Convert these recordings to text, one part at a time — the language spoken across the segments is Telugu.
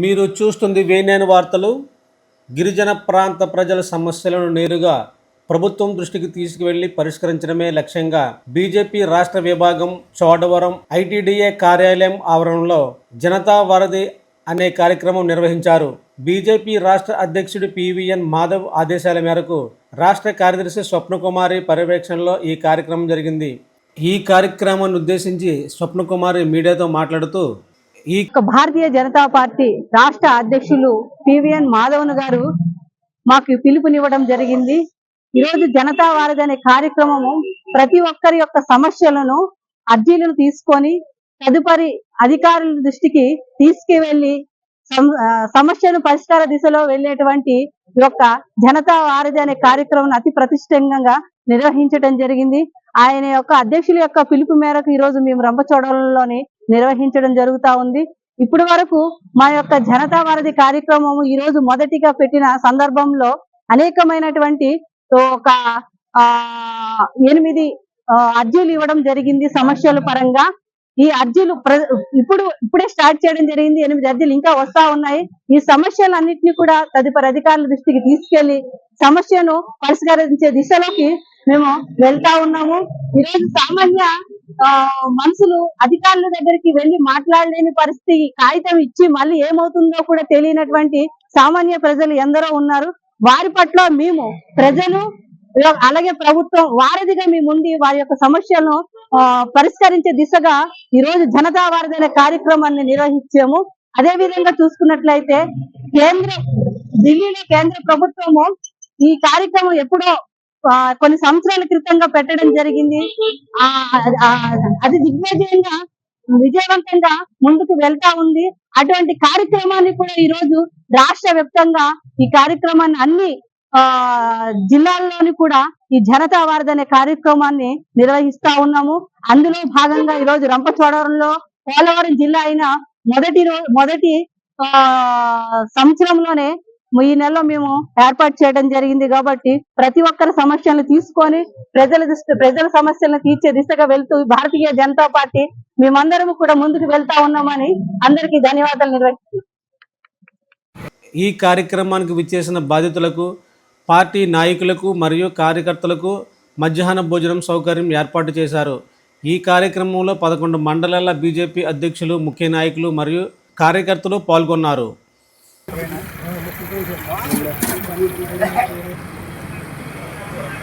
మీరు చూస్తుంది వేనేని వార్తలు. గిరిజన ప్రాంత ప్రజల సమస్యలను నేరుగా ప్రభుత్వం దృష్టికి తీసుకువెళ్ళి పరిష్కరించడమే లక్ష్యంగా బీజేపీ రాష్ట్ర విభాగం చోడవరం ఐటీడీఏ కార్యాలయం ఆవరణలో జనతా వరది అనే కార్యక్రమం నిర్వహించారు. బీజేపీ రాష్ట్ర అధ్యక్షుడు పివిఎన్ మాధవ్ ఆదేశాల మేరకు రాష్ట్ర కార్యదర్శి స్వప్నకుమారి పర్యవేక్షణలో ఈ కార్యక్రమం జరిగింది. ఈ కార్యక్రమాన్ని ఉద్దేశించి స్వప్నకుమారి మీడియాతో మాట్లాడుతూ ఈ ఒక భారతీయ జనతా పార్టీ రాష్ట్ర అధ్యక్షులు పివిఎన్ మాధవన్ గారు మాకు పిలుపునివ్వడం జరిగింది. ఈరోజు జనతా వారధి అనే కార్యక్రమము ప్రతి ఒక్కరి యొక్క సమస్యలను అర్జీలను తీసుకొని తదుపరి అధికారుల దృష్టికి తీసుకువెళ్ళి సమస్యను పరిష్కార దిశలో వెళ్ళేటువంటి యొక్క జనతా వారధి అనే కార్యక్రమం అతి ప్రతిష్టంగా నిర్వహించడం జరిగింది. ఆయన యొక్క అధ్యక్షుల యొక్క పిలుపు మేరకు ఈ రోజు మేము రంపచోడవరంలోని నిర్వహించడం జరుగుతా ఉంది. ఇప్పటి వరకు మా యొక్క జనతా వారధి కార్యక్రమం ఈ రోజు మొదటిగా పెట్టిన సందర్భంలో అనేకమైనటువంటి ఒక ఆ ఎనిమిది అర్జీలు ఇవ్వడం జరిగింది సమస్యల పరంగా. ఈ అర్జీలు ప్ర- ఇప్పుడు ఇప్పుడే స్టార్ట్ చేయడం జరిగింది. ఎనిమిది అర్జీలు ఇంకా వస్తా ఉన్నాయి. ఈ సమస్యలన్నింటినీ కూడా తదుపరి అధికారుల దృష్టికి తీసుకెళ్ళి సమస్యను పరిష్కరించే దిశలోకి మేము వెళ్తా ఉన్నాము. ఈరోజు సామాన్య ఆ, మనుషులు అధికారుల దగ్గరికి వెళ్ళి మాట్లాడలేని పరిస్థితి కాగితం ఇచ్చి మళ్ళీ ఏమవుతుందో కూడా తెలియనటువంటి సామాన్య ప్రజలు ఎందరో ఉన్నారు. వారి పట్ల మేము ప్రజలు అలాగే ప్రభుత్వం వారధిగా మేము ఉండి వారి యొక్క సమస్యలను ఆ, పరిష్కరించే దిశగా ఈ రోజు జనతా వారధి అనే కార్యక్రమాన్ని నిర్వహించాము. అదే విధంగా చూసుకున్నట్లయితే కేంద్ర ఢిల్లీలో కేంద్ర ప్రభుత్వము ఈ కార్యక్రమం ఎప్పుడో కొన్ని సంవత్సరాల క్రితంగా పెట్టడం జరిగింది. ఆ అది దిగ్విజయంగా విజయవంతంగా ముందుకు వెళ్తా ఉంది. అటువంటి కార్యక్రమాన్ని కూడా ఈ రోజు రాష్ట్ర వ్యాప్తంగా ఈ కార్యక్రమాన్ని అన్ని ఆ జిల్లాల్లోని కూడా ఈ జనతా వారధి అనే కార్యక్రమాన్ని నిర్వహిస్తా ఉన్నాము. అందులో భాగంగా ఈ రోజు రంపచోడవరంలో పోలవరం జిల్లా అయిన మొదటి మొదటి ఆ సంవత్సరంలోనే ఈ నెలలో మేము ఏర్పాటు చేయడం జరిగింది కాబట్టి ప్రతి ఒక్కరి సమస్యలను తీసుకొని ప్రజల దృష్టి ప్రజల సమస్యలను తీర్చే దిశగా వెళ్తూ భారతీయ జనతా పార్టీ మేమందరం కూడా ముందుకు వెళ్తా ఉన్నామని అందరికీ ధన్యవాదాలు నిర్వహిస్తున్నాం. ఈ కార్యక్రమానికి విచ్చేసిన బాధితులకు పార్టీ నాయకులకు మరియు కార్యకర్తలకు మధ్యాహ్న భోజనం సౌకర్యం ఏర్పాటు చేశారు. ఈ కార్యక్రమంలో పదకొండు మండలాల బీజేపీ అధ్యక్షులు ముఖ్య నాయకులు మరియు కార్యకర్తలు పాల్గొన్నారు. Thank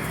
you.